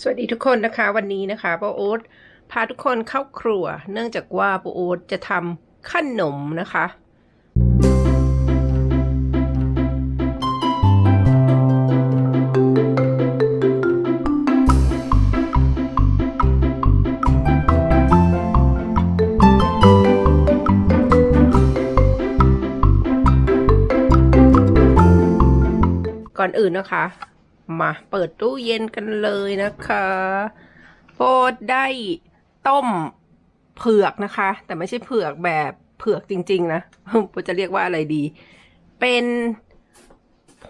สวัสดีทุกคนนะคะวันนี้นะคะป้าโอ๊ตพาทุกคนเข้าครัว เนื่องจากว่าป้าโอ๊ตจะทำขนมนะคะ ก่อนอื่นนะคะ มาเปิดตู้เย็นกันเลยนะคะโพดได้ต้มเผือกนะคะ แต่ไม่ใช่เผือกแบบเผือกจริง ๆ นะโพดจะเรียกว่าอะไรดี เป็น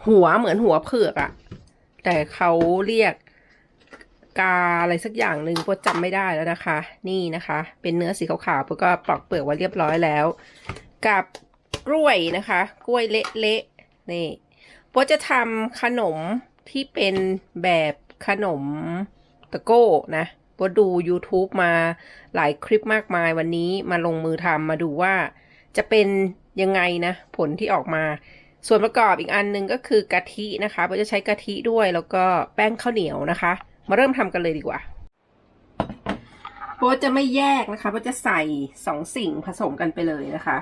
หัวเหมือนหัวเผือกอะแต่เขาเรียกกาอะไรสักอย่างหนึ่งโพดจำไม่ได้แล้วนะคะ นี่นะคะ เป็นเนื้อสีขาวๆโพดก็ปลอกเปลือกไว้เรียบร้อยแล้ว กับกล้วยนะคะ กล้วยเละๆนี่โปจะทำขนม ที่เป็นแบบขนมตะโก้นะโปดู YouTube มาหลายคลิปมากมายวันนี้มาลงมือทำมาดูว่าจะเป็นยังไงนะ ผลที่ออกมา ส่วนประกอบอีกอันหนึงก็คือกะทินะคะโปจะใช้กะทิด้วยแล้วก็แป้งข้าวเหนียวนะคะ มาเริ่มทำกันเลยดีกว่าโปจะไม่แยกนะคะโปจะใส่สองสิ่งผสมกันไปเลยนะคะ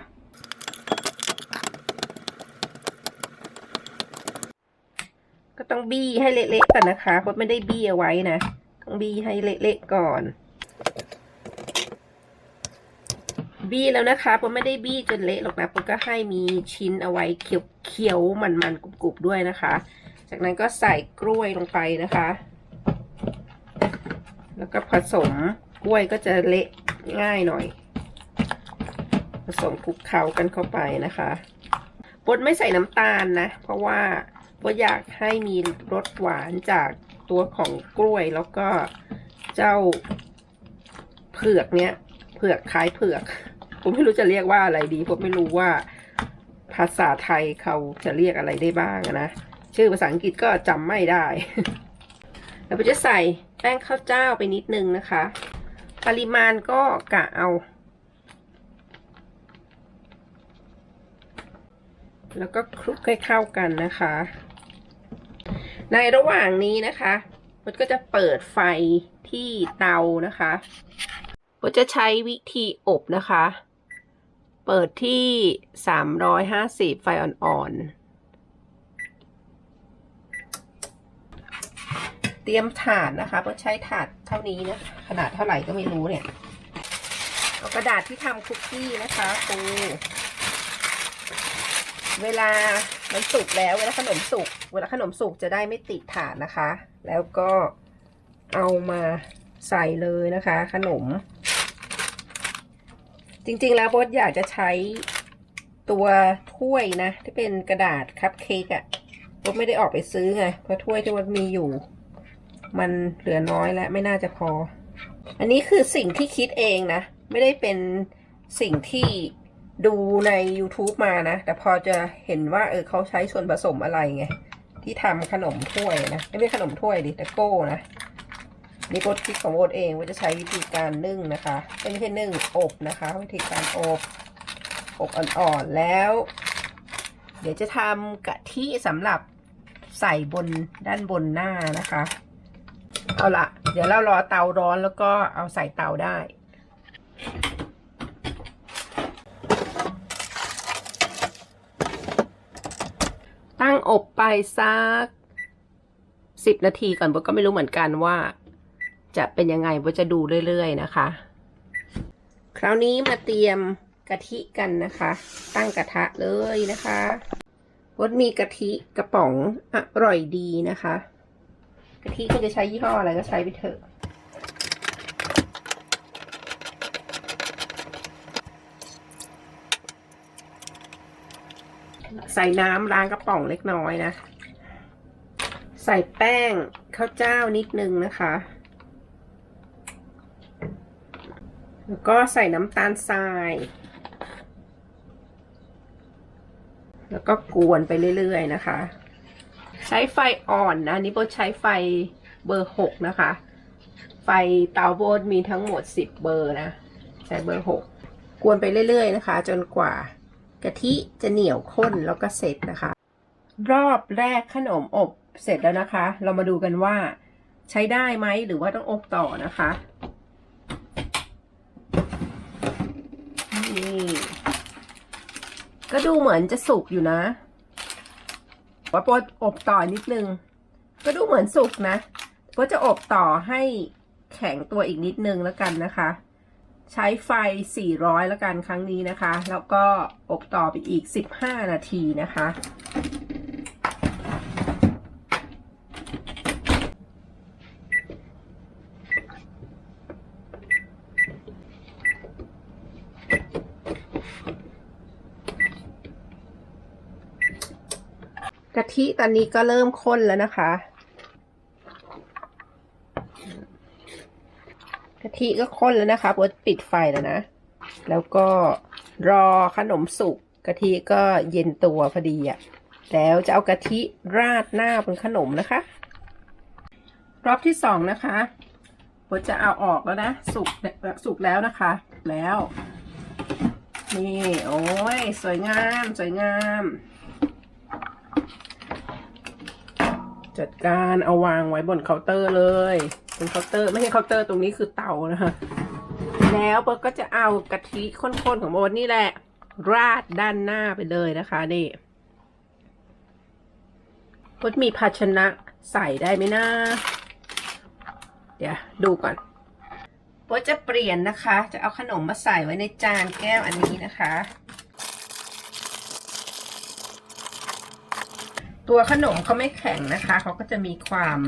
ก็ ต้องบี้ให้เละๆก่อนนะคะเพราะไม่ได้บี้เอาไว้นะ ต้องบี้ให้เละๆก่อน บี้แล้วนะคะผมไม่ได้บี้จนเละหรอกนะผมก็ให้มีชิ้นเอาไว้เคี้ยวๆมันๆกรุบๆด้วยนะคะ จากนั้นก็ใส่กล้วยลงไปนะคะ แล้วก็ผสมกล้วยก็จะเละง่ายหน่อย ผสมคลุกเคล้ากันเข้าไปนะคะปดไม่ใส่น้ำตาลนะ เพราะว่า ก็อยากให้มีรสหวานจากตัวของกล้วยแล้วก็เจ้าเผือกเนี้ยเผือกคล้ายเผือกผมไม่รู้จะเรียกว่าอะไรดีผมไม่รู้ว่าภาษาไทยเขาจะเรียกอะไรได้บ้างนะชื่อภาษาอังกฤษก็จำไม่ได้ แล้วผมจะใส่แป้งข้าวเจ้าไปนิดนึงนะคะ ปริมาณก็กะเอา แล้วก็คลุกให้เข้ากันนะคะ ในระหว่างนี้นะคะมันก็จะเปิดไฟที่เตานะคะมันจะใช้วิธีอบนะคะ เปิดที่ 350 ไฟอ่อนๆ เตรียมถาดนะคะเพราะใช้ถาดเท่านี้นะ ขนาดเท่าไหร่ก็ไม่รู้เนี่ย เอากระดาษที่ทำคุกกี้นะคะปูเวลา มันสุกแล้วเวลาขนมสุก เวลาขนมสุกจะได้ไม่ติดถาดนะคะ แล้วก็เอามาใส่เลยนะคะ ขนม จริงๆแล้วโบทอยากจะใช้ตัวถ้วยนะ ที่เป็นกระดาษคัพเค้กอะ่ะโบทไม่ได้ออกไปซื้อไงเพราะถ้วยที่บทมีอยู่ มันเหลือน้อยแล้วไม่น่าจะพอ อันนี้คือสิ่งที่คิดเองนะ ไม่ได้เป็นสิ่งที่ ดูใน YouTube มานะ แต่พอจะเห็นว่าเออเขาใช้ส่วนผสมอะไรไง ที่ทำขนมถ้วยนะ ไม่ใช่ขนมถ้วยดิแต่โก้นะนี่โบทคิดของโบทเองว่าจะใช้วิธีการนึ่งนะคะไม่ใช่นึ่งอบนะคะ วิธีการอบอบอ่อนๆแล้ว เดี๋ยวจะทำกะทิสำหรับใส่บนด้านบนหน้านะคะ เอาละเดี๋ยวเรารอเตาร้อนแล้วก็เอาใส่เตาได้ ตั้ง อบไปสักสิบนาทีก่อนโบก็ไม่รู้เหมือนกันว่า จะเป็นยังไงโบจะดูเรื่อยๆนะคะ คราวนี้มาเตรียมกะทิกันนะคะ ตั้งกระทะเลยนะคะโบมีกะทิกระป๋องอร่อยดีนะคะ กะทิคุณจะใช้ยี่ห้ออะไรก็ใช้ไปเถอะ ใส่น้ำล้างกระป๋องเล็กน้อยนะ ใส่แป้งข้าวเจ้านิดนึงนะคะ แล้วก็ใส่น้ำตาลทราย แล้วก็กวนไปเรื่อยๆนะคะ ใช้ไฟอ่อนนะอันนี้โบใช้ไฟเบอร์หกนะคะ ไฟเตาโบทมีทั้งหมดสิบเบอร์นะ ใช้เบอร์หกกวนไปเรื่อยๆนะคะ จนกว่า กะทิจะเหนียวข้นแล้วก็เสร็จนะคะ รอบแรกขนมอบเสร็จแล้วนะคะ เรามาดูกันว่าใช้ได้ไหมหรือว่าต้องอบต่อนะคะนี่ก็ดูเหมือนจะสุกอยู่นะ ว่าโปดอบต่อนิดนึง ก็ดูเหมือนสุกนะโปดจะอบต่อให้แข็งตัวอีกนิดนึงแล้วกันนะคะ ใช้ไฟ 400 แล้วกันครั้งนี้นะคะ แล้วก็อบต่อไปอีก 15 นาทีนะคะ กะทิตอนนี้ก็เริ่มข้นแล้วนะคะ กะ ทิก็ข้นแล้วนะคะปดปิดไฟแล้วนะ แล้วก็รอขนมสุกกะทิก็เย็นตัวพอดีอะ่ะ แล้วจะเอากะทิราดหน้าบนขนมนะคะ รอบที่สองนะคะปดจะเอาออกแล้วนะ สุกสุกแล้วนะคะ แล้ว นี่ โอ้ย สวยงาม สวยงาม จัดการเอาวางไว้บนเคาน์เตอร์เลย บนเคาน์เตอร์ ไม่ใช่เคาน์เตอร์ตรงนี้คือเตานะคะ แล้วเบิร์ตก็จะเอากะทิข้นๆของโบนนี่แหละ ราดด้านหน้าไปเลยนะคะนี่เบิร์ตมีภาชนะใส่ได้ไหมนะเดี๋ยวดูก่อนเบิร์ตจะเปลี่ยนนะคะ จะเอาขนมมาใส่ไว้ในจานแก้วอันนี้นะคะตัวขนมเขาไม่แข็งนะคะ เขาก็จะมีความ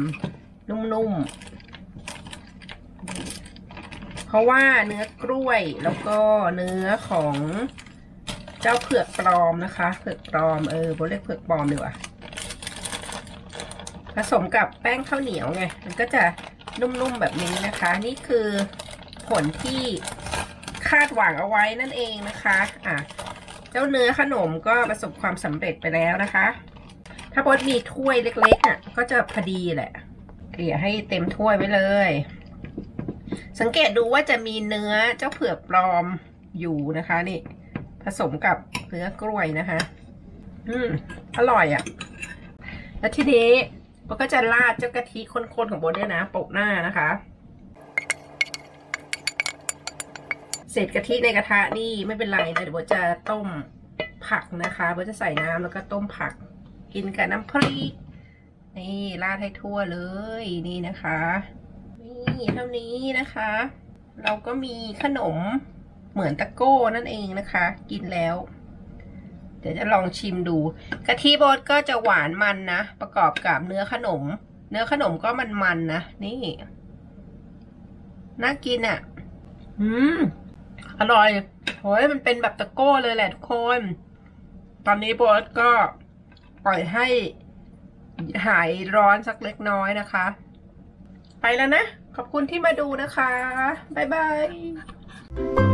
นุ่มๆ ราะว่าเนื้อกล้วยแล้วก็เนื้อของเจ้าเผือกปลอมนะคะ เผือกปลอมเออโบเรียกเผือกปลอมดีกว่าผสมกับแป้งข้าวเหนียวไง มันก็จะนุ่มๆแบบนี้นะคะ นี่คือผลที่คาดหวังเอาไว้นั่นเองนะคะ อะ เจ้าเนื้อขนมก็ประสบความสำเร็จไปแล้วนะคะ ถ้าบดมีถ้วยเล็กๆอะ ก็จะพอดีแหละ เกลี่ยให้เต็มถ้วยไว้เลย สังเกตดูว่าจะมีเนื้อเจ้าเผือกปลอมอยู่นะคะนี่ ผสมกับเนื้อกล้วยนะคะ อืมอร่อยอะ แล้วทีนี้บก็จะราดเจ้ากะทิข้นๆของบดเนี่ยนะโปะหน้านะคะเศษกะทิในกระทะนี่ไม่เป็นไรนะเดี๋ยวโบจะต้มผักนะคะโบจะใส่น้ำแล้วก็ต้มผักกินกับน้ำพริกนี่ราดให้ทั่วเลยนี่นะคะ เท่านี้นะคะ เราก็มีขนมเหมือนตะโก้นั่นเองนะคะ กินแล้ว เดี๋ยวจะลองชิมดูกะทิบดก็จะหวานมันนะ ประกอบกับเนื้อขนม เนื้อขนมก็มันมันนะ นี่ น่ากินอะ่ะ อืม อร่อยโอ้ยมันเป็นแบบตะโก้เลยแหละทุกคน ตอนนี้โบดก็ปล่อยให้หายร้อนสักเล็กน้อยนะคะ ไปแล้วนะ ขอบคุณที่มาดูนะคะ บ๊ายบาย